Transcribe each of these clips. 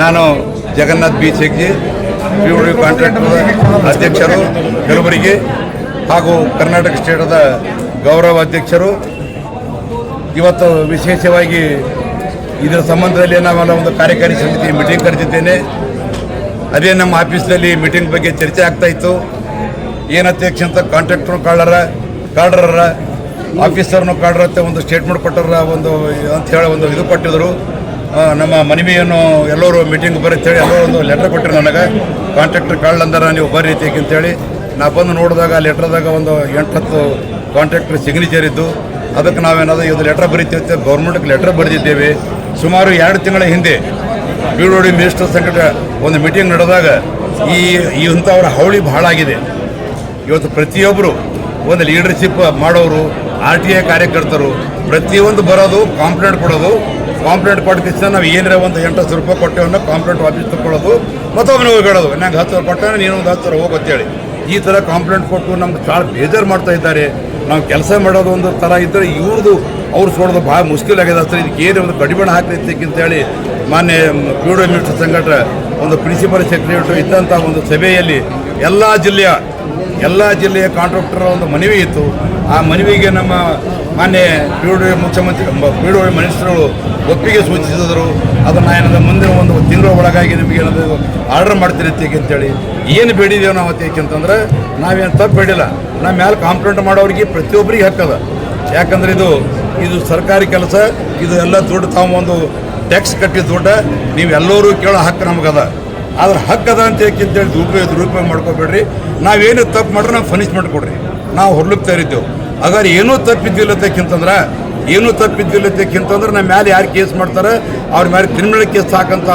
ನಾನು Jagannath B Shetty P U contractor ಅಧ್ಯಕ್ಷರು ಕೆಲವರಿಗೆ ಹಾಗೂ ಕರ್ನಾಟಕ ಸ್ಟೇಟದ ಗೌರವ ಅಧ್ಯಕ್ಷರು. ಇವತ್ತು ವಿಶೇಷವಾಗಿ ಇದರ ಸಂಬಂಧದಲ್ಲಿ ನಾವೆಲ್ಲ ಒಂದು ಕಾರ್ಯಕಾರಿ ಸಮಿತಿ ಮೀಟಿಂಗ್ ಕರೆದಿದ್ದೇನೆ. ಅದೇ ನಮ್ಮ ಆಫೀಸ್ನಲ್ಲಿ ಮೀಟಿಂಗ್ ಬಗ್ಗೆ ಚರ್ಚೆ ಆಗ್ತಾ ಇತ್ತು. ಏನಧ್ಯಕ್ಷ ಅಂತ ಕಾಂಟ್ರಾಕ್ಟ್ರು ಕಾಳರ ಕಾಡ್ರರ, ಆಫೀಸರ್ನು ಕಾಡ್ರತ್ತೆ ಒಂದು ಸ್ಟೇಟ್ಮೆಂಟ್ ಕೊಟ್ಟರ ಒಂದು ಅಂತ ಹೇಳಿ ಒಂದು ಇದು ಕೊಟ್ಟಿದ್ರು. ನಮ್ಮ ಮನವಿಯನ್ನು ಎಲ್ಲರೂ ಮೀಟಿಂಗ್ ಬರ್ರಿ ಅಂತೇಳಿ ಎಲ್ಲರೂ ಒಂದು ಲೆಟರ್ ಕೊಟ್ಟರು ನನಗೆ. ಕಾಂಟ್ರಾಕ್ಟರ್ ಕಾಳಂದರ ನೀವು ಐತಿ ಅಂತೇಳಿ. ನಾ ಬಂದು ನೋಡಿದಾಗ ಲೆಟ್ರದಾಗ ಒಂದು ಎಂಟು ಹತ್ತು ಕಾಂಟ್ರಾಕ್ಟರ್ ಸಿಗ್ನೇಚರ್ ಇದ್ದು, ಅದಕ್ಕೆ ನಾವೇನಾದ್ರು ಇದು ಲೆಟ್ರ್ ಬರೀತೀವಿ ಗೌರ್ಮೆಂಟ್ಗೆ ಲೆಟ್ರ್ ಬರೆದಿದ್ದೇವೆ. ಸುಮಾರು ಎರಡು ತಿಂಗಳ ಹಿಂದೆ ಬೀಳೋಡಿ ಮಿನಿಸ್ಟರ್ ಸಂಕಟ ಒಂದು ಮೀಟಿಂಗ್ ನಡೆದಾಗ ಈ ಈ ಇಂಥವ್ರ ಹಾವಳಿ ಬಹಳ ಆಗಿದೆ. ಇವತ್ತು ಪ್ರತಿಯೊಬ್ಬರು ಒಂದು ಲೀಡರ್ಶಿಪ್ ಮಾಡೋರು ಆರ್ ಟಿ ಐ ಕಾರ್ಯಕರ್ತರು, ಪ್ರತಿಯೊಂದು ಬರೋದು ಕಾಂಪ್ಲೇಂಟ್ ಕೊಡೋದು ಕಾಂಪ್ಲೇಂಟ್ ಕೊಟ್ಟ ತಕ್ಷಣ ನಾವು ಏನರ ಒಂದು ಎಂಟು ಹತ್ತು ರೂಪಾಯಿ ಕೊಟ್ಟೇವನ್ನ ಕಾಂಪ್ಲೇಂಟ್ ವಾಪಸ್ ತಗೊಳ್ಳೋದು ಹೋಗಿ ಹೇಳೋದು ನಂಗೆ ಹತ್ತು ಸಾವಿರ ಕೊಟ್ಟಾನೆ ನೀನು ಒಂದು ಹತ್ತು ಸಾವಿರ ಹೋಗತ್ತೇಳಿ ಈ ಥರ ಕಾಂಪ್ಲೇಂಟ್ ಕೊಟ್ಟು ನಮ್ಗೆ ಭಾಳ ಬೇಜಾರು ಮಾಡ್ತಾ ಇದ್ದಾರೆ. ನಾವು ಕೆಲಸ ಮಾಡೋದು ಒಂದು ಥರ ಇದ್ದರೆ ಇವ್ರದ್ದು ಅವ್ರು ಸೋಡೋದು ಭಾಳ ಮುಷ್ಕಿಲ್ ಆಗಿದೆ ಅಷ್ಟೇ. ಇದಕ್ಕೆ ಏನು ಒಂದು ಕಡಿಮೆ ಹಾಕಲಿಕ್ಕೆ ಅಂತೇಳಿ ಮಾನ್ಯ ಪ್ಯೂಡೋ ಮಿನಿಸ್ಟರ್ ಸಂಘಟ ಒಂದು ಪ್ರಿನ್ಸಿಪಲ್ ಸೆಕ್ರೆಟರಿ ಇದ್ದಂಥ ಒಂದು ಸಭೆಯಲ್ಲಿ ಎಲ್ಲ ಜಿಲ್ಲೆಯ ಎಲ್ಲ ಜಿಲ್ಲೆಯ ಕಾಂಟ್ರಾಕ್ಟರ್ ಒಂದು ಮನವಿ ಇತ್ತು. ಆ ಮನವಿಗೆ ನಮ್ಮ ಮಾನ್ಯ ಪಿಡಿಒ ಮುಖ್ಯಮಂತ್ರಿ ಪಿಡಿಒ ಮಿನಿಸ್ಟರ್ಗಳು ಒಪ್ಪಿಗೆ ಸೂಚಿಸಿದರು. ಅದನ್ನು ಏನಂದ್ರೆ ಮುಂದಿನ ಒಂದು ತಿಂಗಳ ಒಳಗಾಗಿ ನಿಮಗೆ ಏನಾದರೂ ಆರ್ಡರ್ ಮಾಡ್ತೀರಿ ಅತ್ತೆಗೆ ಅಂತೇಳಿ ಏನು ಬೇಡಿದ್ದೇವೆ ನಾವು ಅತ್ತೆಗೆ ಅಂತಂದ್ರೆ ನಾವೇನು ತಪ್ಪು ಬೇಡಿಲ್ಲ. ನಮ್ಮ ಮೇಲೆ ಕಾಂಪ್ಲೇಂಟ್ ಮಾಡೋರಿಗೆ ಪ್ರತಿಯೊಬ್ಬರಿಗೆ ಹಕ್ಕದ ಯಾಕಂದ್ರೆ ಇದು ಇದು ಸರ್ಕಾರಿ ಕೆಲಸ, ಇದು ಎಲ್ಲ ದುಡ್ಡು ತಾವು ಒಂದು ಟ್ಯಾಕ್ಸ್ ಕಟ್ಟಿದ ದುಡ್ಡ, ನೀವೆಲ್ಲರೂ ಕೇಳೋ ಹಕ್ಕು ನಮಗದ. ಆದ್ರೆ ಹಕ್ಕದ ಅಂತ ಅಂತೇಳಿ ದುರುಪಯೋಗ ದುರುಪಯೋಗ ಮಾಡ್ಕೋಬೇಡ್ರಿ. ನಾವೇನು ತಪ್ಪು ಮಾಡ್ರೆ ನಾವು ಪನಿಷ್ಮೆಂಟ್ ಕೊಡ್ರಿ ನಾವು ಹೊರ್ಲಿಕ್ಕೆ ತರಿದ್ದೇವೆ ಹಾಗಾದ್ರೆ ಏನೂ ತಪ್ಪಿದ್ದಿಲ್ಲ ಅಂತಕ್ಕಿಂತಂದ್ರೆ ಏನೂ ತಪ್ಪಿದ್ದಿಲ್ಲ ಅಂತಕ್ಕಿಂತಂದ್ರೆ ನಮ್ಮ ಮೇಲೆ ಯಾರು ಕೇಸ್ ಮಾಡ್ತಾರೆ? ಅವ್ರ ಮೇಲೆ ಕ್ರಿಮಿನಲ್ ಕೇಸ್ ಹಾಕಂತ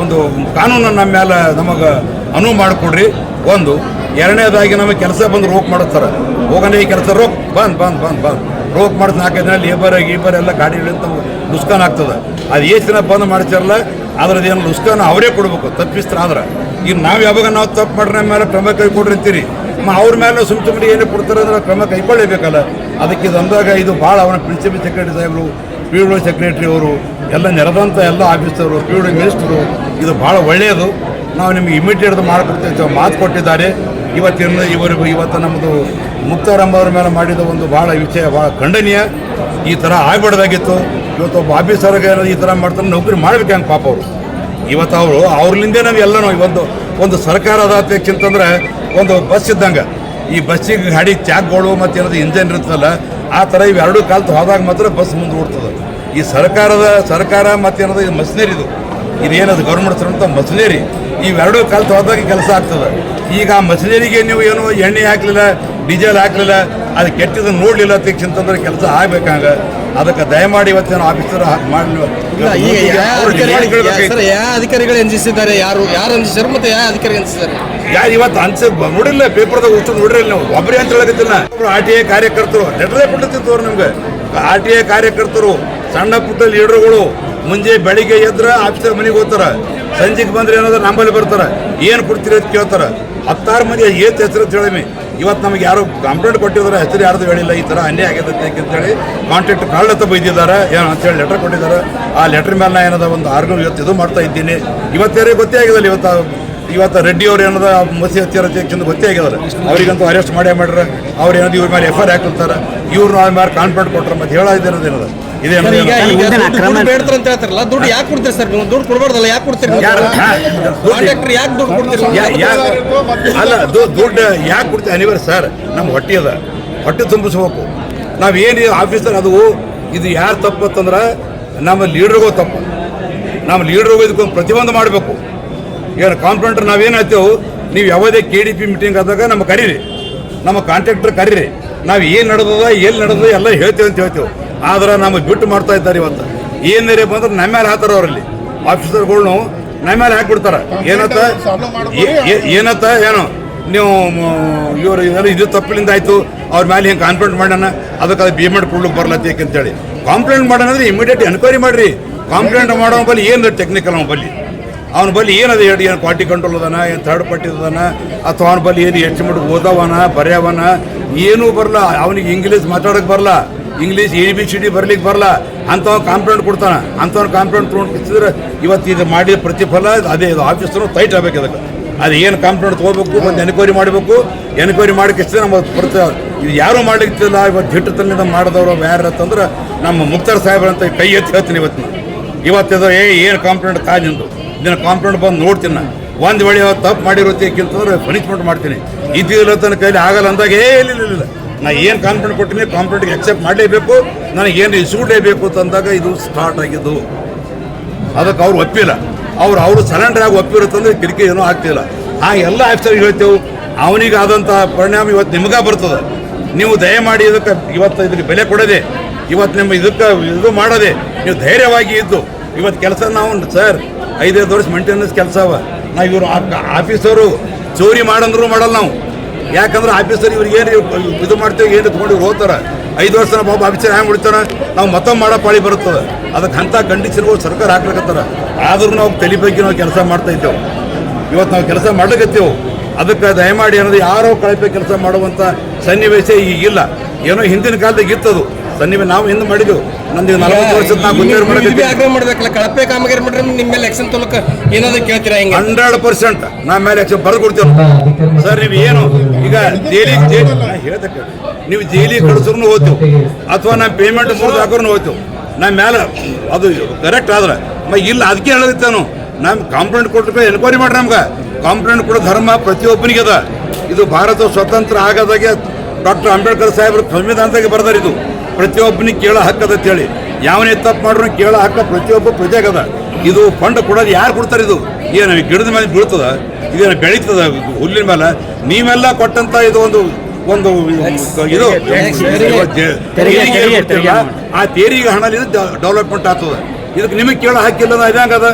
ಒಂದು ಕಾನೂನು ನಮ್ಮ ಮೇಲೆ ನಮಗೆ ಅನುವು ಮಾಡಿಕೊಡ್ರಿ. ಒಂದು. ಎರಡನೇದಾಗಿ ನಮಗೆ ಕೆಲಸ ಬಂದು ರೋಕ್ ಮಾಡಿಸ್ತಾರೆ. ಹೋಗೋಣ ಈ ಕೆಲಸ ರೋಕ್ ಬಂದ್ ಬಂದ್ ಬಂದ್ ಬಂದ್. ರೋಕ್ ಮಾಡಿದ ನಾಲ್ಕೈದು ದಿನ ಲೇಬರ್ ಗೀಬರ್ ಎಲ್ಲ ಗಾಡಿಗಳಿಂದ ನುಸ್ಕಾನ್ ಆಗ್ತದೆ. ಅದು ಎಷ್ಟು ದಿನ ಬಂದ್ ಮಾಡ್ತಾರಲ್ಲ ಅದ್ರದ್ದು ಏನು ನುಸ್ಕಾನ್ ಅವರೇ ಕೊಡಬೇಕು ಆದ್ರೆ. ಈಗ ನಾವು ಯಾವಾಗ ನಾವು ತಪ್ಪು ಮಾಡ್ರೆ ಮೇಲೆ ಕ್ರಮ ಕೈ ಕೊಡ್ರಿ ಅಂತೀರಿ. ಅವ್ರ ಮೇಲೆ ಸುಮ್ ಸುಮ್ಮನೆ ಏನೇ ಕೊಡ್ತಾರೆ ಅಂದ್ರೆ ಕ್ರಮ ಕೈಗೊಳ್ಳೇಬೇಕಲ್ಲ ಅದಕ್ಕೆ ಅಂದಾಗ ಇದು ಭಾಳ ಅವನ ಪ್ರಿನ್ಸಿಪಲ್ ಸೆಕ್ರೆಟರಿ ಸಾಹೇಬರು, ಪಿ ಡಿ ಸೆಕ್ರೆಟರಿ ಅವರು, ಎಲ್ಲ ನೆರೆದಂಥ ಎಲ್ಲ ಆಫೀಸರು, ಪಿ ಡಿ ಮಿನಿಸ್ಟರು, ಇದು ಭಾಳ ಒಳ್ಳೆಯದು. ನಾವು ನಿಮಗೆ ಇಮಿಡಿಯೇಟ್ ಮಾಡಿಕೊಡ್ತೇವೆ ಮಾತು ಕೊಟ್ಟಿದ್ದಾರೆ. ಇವತ್ತಿನ ಇವರು ಇವತ್ತು ನಮ್ಮದು ಮುಕ್ತಾರಂಭವ್ರ ಮೇಲೆ ಮಾಡಿದ ಒಂದು ಭಾಳ ವಿಷಯ, ಭಾಳ ಖಂಡನೀಯ. ಈ ಥರ ಆಗ್ಬಾರ್ದಾಗಿತ್ತು. ಇವತ್ತು ಒಬ್ಬ ಆಫೀಸರ್ಗೆ ಏನಾದ್ರು ಈ ಥರ ಮಾಡ್ತಾರೆ, ನೌಕರಿ ಮಾಡ್ಬೇಕು ಹಂಗೆ ಪಾಪ ಅವರು? ಇವತ್ತು ಅವರು, ಅವ್ರಲಿಂದೇ ನಾವು ಎಲ್ಲನೂ ಒಂದು ಒಂದು ಸರ್ಕಾರ ಅಂತಂದ್ರೆ ಒಂದು ಬಸ್ ಇದ್ದಂಗೆ. ಈ ಬಸ್ಸಿಗೆ ಗಾಡಿ ತ್ಯಾಗ್ಗಳು ಮತ್ತು ಏನಾದ್ರು ಇಂಜನ್ ಇರ್ತದಲ್ಲ, ಆ ಥರ ಇವೆರಡೂ ಕಾಲ್ತು ಹೋದಾಗ ಮಾತ್ರ ಬಸ್ ಮುಂದೆ ಓಡ್ತದೆ. ಈ ಸರ್ಕಾರದ, ಸರ್ಕಾರ ಮತ್ತೇನದು ಇದು ಮಷಿನರಿ ಇದು. ಇದೇನದು ಗೌರ್ಮೆಂಟ್ ಅಂತ ಮಷಿನರಿ ಇವೆರಡೂ ಕಾಲ್ತು ಹೋದಾಗ ಕೆಲಸ ಆಗ್ತದೆ. ಈಗ ಆ ಮಷಿನರಿಗೆ ನೀವು ಏನು ಎಣ್ಣೆ ಹಾಕಲಿಲ್ಲ, ಡೀಸೆಲ್ ಹಾಕಲಿಲ್ಲ, ಅದು ನೋಡ್ಲಿಲ್ಲ ನೋಡಲಿಲ್ಲ ಅಂತಂದ್ರೆ ಕೆಲಸ ಆಗ್ಬೇಕಂಗ. ಅದಕ್ಕೆ ದಯಮಾಡಿ ಇವತ್ತೇನು ಆಫೀಸರ್ ಅಧಿಕಾರಿಗಳು ಎಂಜಿಸಿದ್ದಾರೆ ಅಂಜಿಸಿದ್ದಾರೆ ಯಾರು ಯಾರು ಅಂಜಿಸಿದ್ದಾರೆ ಮತ್ತೆ ಯಾವ ಅಧಿಕಾರಿ ಅಂಜಿಸಿದ್ದಾರೆ ಯಾರು ಇವತ್ತು ಅನ್ಸ ನೋಡಿಲ್ಲ ಪೇಪರ್ದಾಗ ಉಚ್ಚು ನೋಡಿರಲಿಲ್ಲ ನೀವು. ಒಬ್ಬರೇ ಅಂತ ಹೇಳಕತ್ತಿಲ್ಲ. ಆರ್ ಟಿ ಐ ಕಾರ್ಯಕರ್ತರು. ಲೆಟರೇ ಅವ್ರು ನಿಮ್ಗೆ. ಆರ್ ಟಿ ಐ ಕಾರ್ಯಕರ್ತರು ಸಣ್ಣ ಪುಟ್ಟ ಲೀಡರ್ಗಳು ಮುಂಜೆ ಬೆಳಿಗ್ಗೆ ಎದ್ರ ಆಫೀಸರ್ ಮನೆಗೆ ಹೋಗ್ತಾರ. ಸಂಜೆಗೆ ಬಂದ್ರೆ ಏನಾದ್ರು ನಂಬಲ್ಲಿ ಬರ್ತಾರ. ಏನು ಕೊಡ್ತೀರಿ ಅಂತ ಕೇಳ್ತಾರ. ಹತ್ತಾರು ಮಂದಿ ಏತ್ ಹೆಸರು ಅಂತ ಹೇಳಿಮಿ ಇವತ್ತು ನಮಗೆ ಯಾರು ಕಂಪ್ಲೇಂಟ್ ಕೊಟ್ಟಿದ್ದಾರೆ ಹೆಸರು ಯಾರ್ದು ಹೇಳಿಲ್ಲ, ಈ ಥರ ಅನ್ಯಾಯ ಆಗಿದೆ ಅಂತೇಳಿ ಕಾಂಟ್ಯಾಕ್ಟ್ ಕಾಳತ್ತ ಬೈದಿದ್ದಾರೆ. ಏನು ಅಂತೇಳಿ ಲೆಟರ್ ಕೊಟ್ಟಿದ್ದಾರೆ. ಆ ಲೆಟರ್ ಮೇಲೆ ಏನದ ಒಂದು ಆರ್ಗು ಇವತ್ತು ಇದು ಮಾಡ್ತಾ ಇದ್ದೀನಿ. ಇವತ್ತೇ ಗೊತ್ತೇ ಆಗಿದಲ್ಲ, ಇವತ್ತು ಇವತ್ತು ರೆಡ್ಡಿ ಅವ್ರು ಏನದ ಮಸಿ ಹತ್ತಿರ ಗೊತ್ತೇ ಆಗಿದ್ದಾರೆ. ಅವರಿಗಂತೂ ಅರೆಸ್ಟ್ ಮಾಡೇ ಮಾಡ್ರೆ. ಅವ್ರು ಏನದು ಇವ್ರ ಮೇಲೆ ಎಫ್ ಐ ಆರ್ ಹಾಕಿರ್ತಾರೆ ಇವ್ರು ಅವ್ರ ಮೇಲೆ ಕಾನ್ಫಿಡೆಂಟ್ ಕೊಟ್ಟರೆ ಮತ್ತೆ ಹೇಳೋದಿರೋದು ಈಗ ಈಗ ದುಡ್ಡು ಬೇಡ್ತಾರೆ ಅಂತ ಹೇಳ್ತಾರಲ್ಲ ದುಡ್ಡು ಯಾಕೆ ಕೊಡ್ತೀರಿ ಸರ್ ನೀವು? ದುಡ್ಡು ಕೊಡಬಾರ್ದಲ್ಲ ಯಾಕೆ ಕೊಡ್ತೀರಿ. ಕಾಂಟ್ರಾಕ್ಟರ್ ಯಾಕೆ ದುಡ್ಡು ಕೊಡ್ತೀರಿ? ಅಲ್ಲ ದುಡ್ಡು ಯಾಕೆ ಕೊಡ್ತೀವಿ ಅನಿವಾರ್ಯ ಸರ್ ನಮ್ಮ ಹೊಟ್ಟೆ ಅದ. ಹೊಟ್ಟೆ ತುಂಬಿಸ್ಬೇಕು. ನಾವು ಏನು ಆಫೀಸರ್ ಅದು ಇದು ಯಾರು ತಪ್ಪು ಅಂತಂದ್ರೆ ನಮ್ಮ ಲೀಡ್ರಿಗೂ ತಪ್ಪು. ನಮ್ಮ ಲೀಡ್ರಿಗೂ ಇದಕ್ಕೊಂದು ಪ್ರತಿಬಂಧ ಮಾಡಬೇಕು. ಏನು ನಾವು ನಾವೇನು ಹೇಳ್ತೇವೆ ನೀವು ಯಾವುದೇ ಕೆ ಡಿ ಪಿ ಮೀಟಿಂಗ್ ಆದಾಗ ನಮ್ಮ ಕರೀರಿ. ನಮ್ಮ ಕಾಂಟ್ರಾಕ್ಟರ್ ಕರೀರಿ. ನಾವು ಏನು ನಡೆದದ ಎಲ್ಲಿ ನಡೆದ ಎಲ್ಲ ಹೇಳ್ತೇವೆ ಅಂತ ಹೇಳ್ತೇವೆ. ಆದ್ರೆ ನಮಗೆ ಬಿಟ್ಟು ಮಾಡ್ತಾ ಇದ್ದಾರೆ ಇವತ್ತು. ಏನೇರೇ ಬಂದ್ರೆ ನಮ್ಮ ಮೇಲೆ ಹಾಕ್ತಾರೆ ಅವರಲ್ಲಿ. ಆಫೀಸರ್ಗಳ್ನು ನಮ್ಮ ಮೇಲೆ ಹಾಕ್ಬಿಡ್ತಾರ. ಏನತ್ತ ಏನತ್ತ ಏನು? ನೀವು ಇವರು ಇದೆಲ್ಲ ಇದು ತಪ್ಪಿನಿಂದ ಆಯ್ತು. ಅವ್ರ ಮೇಲೆ ಹಿಂಗೆ ಕಾಂಪ್ಲೇಂಟ್ ಮಾಡೋಣ. ಅದಕ್ಕೆ ಅದು ಪೇಮೆಂಟ್ ಕೊಡ್ಲಿಕ್ಕೆ ಅಂತ ಅಂತೇಳಿ ಕಾಂಪ್ಲೇಂಟ್ ಮಾಡೋಣ ಅಂದ್ರೆ ಇಮಿಡಿಯೇಟ್ ಎನ್ಕ್ವೈರಿ ಮಾಡ್ರಿ. ಕಾಂಪ್ಲೇಂಟ್ ಮಾಡೋ ಬಲ್ಲಿ ಏನು ಟೆಕ್ನಿಕಲ್ ಅವನ ಬಲ್ಲಿ? ಅವನ ಬಲ್ಲಿ ಏನದ ಹೇಳಿ ಏನು ಕ್ವಾಲಿಟಿ ಕಂಟ್ರೋಲ್ ಅದಾನ, ಏನು ಥರ್ಡ್ ಪಾರ್ಟಿ ಅದಾನ, ಅಥವಾ ಅವನ ಬಲ್ಲಿ ಏನು ಹೆಚ್ಚು ಮಟ್ಟಿಗೆ ಓದವನ, ಬರೆಯವನ, ಏನೂ ಬರಲ್ಲ. ಅವನಿಗೆ ಇಂಗ್ಲೀಷ್ ಮಾತಾಡೋಕೆ ಬರಲ್ಲ. English A B C D ಬರ್ಲಿಕ್ಕೆ ಬರಲ್ಲ ಅಂಥವ್ ಕಾಂಪ್ಲೇಂಟ್ ಕೊಡ್ತಾನ. ಅಂಥವ್ನ ಕಾಂಪ್ಲೇಂಟ್ ತೊಗೊಂಡು ಕಿತ್ತಿದ್ರೆ ಇವತ್ತು ಇದು ಮಾಡಿದ ಪ್ರತಿಫಲ, ಅದೇ ಇದು ಆಫೀಸರು ಟೈಟ್ ಆಗಬೇಕು ಅದಕ್ಕೆ. ಅದು ಏನು ಕಾಂಪ್ಲೇಂಟ್ ತೊಗೋಬೇಕು ಒಂದು ಎನ್ಕ್ವೈರಿ ಮಾಡಬೇಕು. ಎನ್ಕ್ವೈರಿ ಮಾಡಿ ಕಿಸಿದ್ರೆ ನಮ್ಮ ಪ್ರತಿ ಇದು ಯಾರು ಮಾಡಲಿಕ್ಕಿಲ್ಲ, ಇವತ್ತು ದಿಟ್ಟತನದಿಂದ ಮಾಡಿದವರು ಯಾರು ಅಂತಂದ್ರೆ ನಮ್ಮ ಮುಕ್ತಾರ್ ಸಾಹೇಬ್ರ ಅಂತ ಕೈ ಎತ್ತಿ ಹೇಳ್ತೀನಿ ಇವತ್ತು ಇವತ್ತು ಇವತ್ತಿದು ಏ, ಏನು ಕಾಂಪ್ಲೇಂಟ್ ತಾ ನಿಂದು? ಇದನ್ನು ಕಾಂಪ್ಲೇಂಟ್ ಬಂದು ನೋಡ್ತೀನಿ ನಾನು. ಒಂದು ವೇಳೆ ತಪ್ಪು ಮಾಡಿರೋತಿಕ್ಕಿಂತಂದ್ರೆ ಪನಿಷ್ಮೆಂಟ್ ಮಾಡ್ತೀನಿ. ಇದ್ದಿಲ್ಲ ತನ್ನ ಕೈಲಿ ಆಗಲ್ಲ ಅಂದಾಗ, ಏ ಇಲ್ಲ ಇಲ್ಲ. ನಾ ಏನು ಕಾನ್ಫಿಡೆಂಟ್ ಕೊಟ್ಟಿನಿ ಕಾನ್ಫಿಡೆಂಟ್ಗೆ ಅಕ್ಸೆಪ್ಟ್ ಮಾಡಲೇಬೇಕು. ನನಗೆ ಏನು ಇಸ್ಕೊಡ್ಲೇಬೇಕು ಅಂತಂದಾಗ ಇದು ಸ್ಟಾರ್ಟ್ ಆಗಿದ್ದು. ಅದಕ್ಕೆ ಅವ್ರು ಒಪ್ಪಿಲ್ಲ. ಅವ್ರು ಅವರು ಸರೆಂಡರ್ ಆಗಿ ಒಪ್ಪಿರುತ್ತಂದ್ರೆ ಕಿರಿಕಿ ಏನೂ ಆಗ್ತಿಲ್ಲ. ಆ ಎಲ್ಲ ಆಫೀಸರ್ಗೆ ಹೇಳ್ತೇವೆ. ಅವನಿಗೆ ಆದಂಥ ಪರಿಣಾಮ ಇವತ್ತು ನಿಮ್ಗೆ ಬರ್ತದೆ. ನೀವು ದಯಮಾಡಿ ಇದಕ್ಕೆ ಇವತ್ತು ಇದಕ್ಕೆ ಬೆಲೆ ಕೊಡದೆ, ಇವತ್ತು ನಿಮ್ಮ ಇದಕ್ಕೆ ಇದು ಮಾಡೋದೆ, ನೀವು ಧೈರ್ಯವಾಗಿ ಇದ್ದು, ಇವತ್ತು ಕೆಲಸ ನಾವು ಸರ್ ಐದೈದು ವರ್ಷ ಮೇಂಟೆನೆನ್ಸ್ ಕೆಲಸ ಅವ. ನಾವು ಇವರು ಆಫೀಸರು ಚೋರಿ ಮಾಡಂದ್ರೂ ಮಾಡಲ್ಲ ನಾವು. ಯಾಕಂದ್ರೆ ಆಫೀಸರ್ ಇವ್ರಿಗೆ ಏನು ಇದು ಮಾಡ್ತೇವೆ, ಏನು ತೊಗೊಂಡು ಹೋಗ್ತಾರೆ? ಐದು ವರ್ಷ ಬಾಬು ಆಫೀಸರ್ ಹ್ಯಾಂಗೆ ಉಳಿತಾರ ನಾವು ಮತ್ತೊಮ್ಮೆ ಮಾಡೋ ಪಾಳಿ ಬರುತ್ತದೆ. ಅದಕ್ಕೆ ಅಂಥ ಕಂಡೀಷನ್ಗಳು ಸರ್ಕಾರ ಹಾಕ್ಲಿಕತ್ತಾರ ಆದರೂ ನಾವು ತಲೆ ಬಗ್ಗೆ ನಾವು ಕೆಲಸ ಮಾಡ್ತಾ ಇದ್ದೇವೆ. ಇವತ್ತು ನಾವು ಕೆಲಸ ಮಾಡ್ಲಿಕತ್ತೇವೆ. ಅದಕ್ಕೆ ದಯಮಾಡಿ ಅನ್ನೋದು ಯಾರೋ ಕಳಪೆ ಕೆಲಸ ಮಾಡುವಂಥ ಸನ್ನಿವೇಶ ಈಗಿಲ್ಲ ಏನೋ ಹಿಂದಿನ ಕಾಲದಾಗ ಇತ್ತದು. ಸನ್ನಿವೇಶ ನಾವು ಹಿಂದೆ ಮಾಡಿದ್ವು ನಂದು ನಲವತ್ತು ವರ್ಷದ ನಾವು ಗುಂಜೇರು ಆಗ್ರಹ ಮಾಡ್ಬೇಕಲ್ಲ ಕಳಪೆ ಕಾಮಗಾರಿ ಮಾಡ್ರಿ ನಿಮ್ಮ ಮೇಲೆ ಎಕ್ಸನ್ ತೊಲಕ ಏನಾದ್ರು ಕೇಳ್ತೀರಾ ಹಿಂಗೆ? ಹಂಡ್ರೆಡ್ ಪರ್ಸೆಂಟ್ ನಾ ಮೇಲೆ ಎಕ್ಸನ್ ಬರೆದು ಕೊಡ್ತೇವೆ ಸರ್ ನೀವು ಏನು ಈಗ ಜೇಲಿ ಜೇಲಿ ಹೇಳ್ತಕ್ಕ ನೀವು ಜೇಲಿ ಕಳಿಸ್ರು ಹೋಯ್ತು. ಅಥವಾ ನಾ ಪೇಮೆಂಟ್ ಮುರಿದು ಹಾಕೋರು ಹೋಯ್ತು. ನಮ್ಮ ಮೇಲೆ ಅದು ಕರೆಕ್ಟ್ ಆದ್ರೆ. ಮ ಇಲ್ಲ ಅದಕ್ಕೆ ಹೇಳದಿತ್ತಾನು ನಮ್ಮ ಕಾಂಪ್ಲೇಂಟ್ ಕೊಟ್ಟು ಎನ್ಕ್ವೈರಿ ಮಾಡ್ರಿ ನಮ್ಗೆ. ಕಾಂಪ್ಲೇಂಟ್ ಕೊಡೋ ಧರ್ಮ ಪ್ರತಿಯೊಬ್ಬನಿಗೆ ಅದ. ಇದು ಭಾರತ ಸ್ವತಂತ್ರ ಆಗದಾಗೆ ಡಾಕ್ಟರ್ ಅಂಬೇಡ್ಕರ್ ಸಾಹೇಬ್ರು ಸಂವಿಧಾನದಾಗೆ ಬರ್ದಾರ ಇದು. ಪ್ರತಿಯೊಬ್ಬನಿಗೆ ಕೇಳೋ ಹಕ್ಕದ ಅಂತೇಳಿ. ಯಾವನೇ ತಪ್ಪು ಮಾಡ್ರು ಕೇಳೋ ಹಕ್ಕ ಪ್ರತಿಯೊಬ್ಬ ಪ್ರಜೆಗದ ಇದು ಫಂಡ್ ಕೊಡೋದು ಯಾರು ಕೊಡ್ತಾರೆ ಇದು? ಏನು ಗಿಡದ ಮೇಲೆ ಬೀಳ್ತದ ಇದೇನು ಬೆಳೀತದ ಹುಲ್ಲಿನ ಮೇಲೆ. ನೀವೆಲ್ಲ ಕೊಟ್ಟಂತ ಇದು ಒಂದು ಒಂದು ಇದು. ಆ ತೇರಿಗೆ ಹಣದಿಂದ ಡೆವಲಪ್ಮೆಂಟ್ ಆಗ್ತದೆ. ಇದಕ್ಕೆ ನಿಮಗೆ ಕೇಳೋ ಹಾಕಿಲ್ಲ ಇದಂಗದ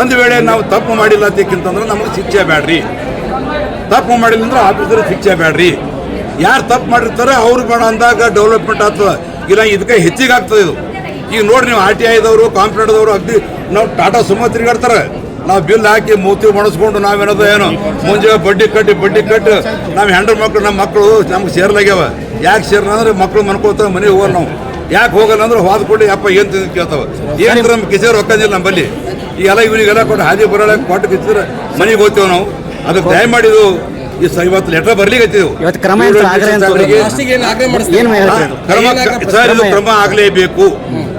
ಒಂದು ವೇಳೆ ನಾವು ತಪ್ಪು ಮಾಡಿಲ್ಲ ಅದಕ್ಕಿಂತಂದ್ರೆ ನಮಗೆ ಶಿಕ್ಷೆ ಬೇಡ್ರಿ ತಪ್ಪು ಮಾಡಿಲ್ಲ ಅಂದ್ರೆ ಆಫೀಸರ್ ಶಿಕ್ಷೆ ಬೇಡ್ರಿ ಯಾರು ತಪ್ಪು ಮಾಡಿರ್ತಾರೆ ಅವ್ರು ಬೇಡ ಅಂದಾಗ ಡೆವಲಪ್ಮೆಂಟ್ ಆಗ್ತದೆ. ಇಲ್ಲ ಇದಕ್ಕೆ ಹೆಚ್ಚಿಗೆ ಆಗ್ತದೆ ಇದು. ಈಗ ನೋಡಿ ನೀವು ಆರ್ ಟಿ ಐದವರು ಕಾಂಪ್ಲೇಂಟ್ದವರು ಅಗ್ದಿ ನಾವು ಟಾಟಾ ಸುಮ್ಮ ತಿರುಗಾಡ್ತಾರೆ. ನಾವು ಬಿಲ್ ಹಾಕಿ ಮೂತಿ ಮಣಸ್ಕೊಂಡು ನಾವೇನದು ಏನು? ಮುಂಜೆ ಬಡ್ಡಿ ಕಟ್ಟಿ ಬಡ್ಡಿ ಕಟ್ಟಿ ನಾವು ಹೆಂಡ್ರ ಮಕ್ಕಳು ನಮ್ಮ ಮಕ್ಕಳು ನಮ್ಗೆ ಸೇರ್ಲಾಗ್ಯಾವ. ಯಾಕೆ ಸೇರ್ಲ ಅಂದ್ರೆ ಮಕ್ಕಳು ಮನ್ಕೋತ ಮನೆಗೆ ಹೋಗಲ್ಲ ನಾವು. ಯಾಕೆ ಹೋಗಲ್ಲ ಅಂದ್ರೆ ಹೋದ ಕೊಡಿ ಅಪ್ಪ ಏನು ತಿಂದು ಕೇಳ್ತಾವ. ಏನು ನಮ್ಮ ಕಿಸೇರು ರೊಕ್ಕಂದಿಲ್ಲ ನಮ್ಮಲ್ಲಿ. ಈ ಎಲ್ಲ ಇವರಿಗೆಲ್ಲ ಕೊಟ್ಟು ಹಾದಿ ಬರೋಳ ಕೊಟ್ಟು ಕಿತ್ತಿದ್ರೆ ಮನೆಗೆ ಹೋಗ್ತೇವೆ ನಾವು. ಅದಕ್ಕೆ ದಯಮಾಡಿದು ಈ ಸ ಇವತ್ತು ಲೆಟರ್ ಬರ್ಲಿಕ್ಕೆ ಇವತ್ತು ಕ್ರಮ ಏನು ಸರ್? ಆಗ್ರಹ ಏನು ಸರ್? ಲಾಸ್ಟಿಗೆ ಏನು ಆಗ್ರಹ ಮಾಡಿಸ್ತೀರಾ? ಏನು ಹೇಳ್ತೀರಿ? ಕ್ರಮ ಏನ್ ಆಗ್ರಹ ಸರ್ ಇದು? ಕ್ರಮ ಆಗಲೇಬೇಕು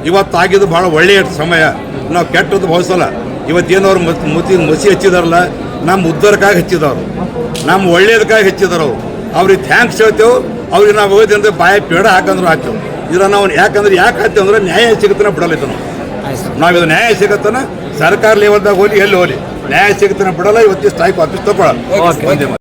ಇವತ್ತಾಗಿದ್ದು ಬಹಳ ಒಳ್ಳೆಯ ಸಮಯ ನಾವು ಕೆಟ್ಟದ್ದು ಭಾವಿಸಲ್ಲ ಇವತ್ತೇನವ್ರು ಮುತಿ ಮಸಿ ಹಚ್ಚಿದಾರಲ್ಲ ನಮ್ಮ ಉದ್ಧಾರಕ್ಕಾಗಿ ಹಚ್ಚಿದವರು ನಮ್ಮ ಒಳ್ಳೇದಕ್ಕಾಗಿ ಹಚ್ಚಿದಾರ ಅವ್ರು ಅವ್ರಿಗೆ ಥ್ಯಾಂಕ್ಸ್ ಹೇಳ್ತೇವೆ ಅವ್ರಿಗೆ ನಾವು ಹೋದ್ರೆ ಬಾಯ ಪೇಡ ಹಾಕಂದ್ರೆ ಹಾಕ್ತೇವೆ ಇದ್ರ ನಾವು ಯಾಕಂದ್ರೆ ಯಾಕೆ ಹಾಕ್ತೇವೆ ಅಂದ್ರೆ ನ್ಯಾಯ ಸಿಗುತ್ತೆ ಬಿಡಲ್ಲ ನಾವು ನಾವು ಇದು ನ್ಯಾಯ ಸಿಗತ್ತನ ಸರ್ಕಾರ ಲೆವೆಲ್ದಾಗ ಹೋಗಿ ಎಲ್ಲಿ ಹೋಗಿ ನ್ಯಾಯ ಸಿಗುತ್ತೆ ಬಿಡಲ್ಲ ಇವತ್ತು ಸ್ಟ್ರೈಕ್ ಆಫೀಸ್ ತಗೊಳ್ಳೋಣ Okay, ಒಂದೇ ಮಾತು.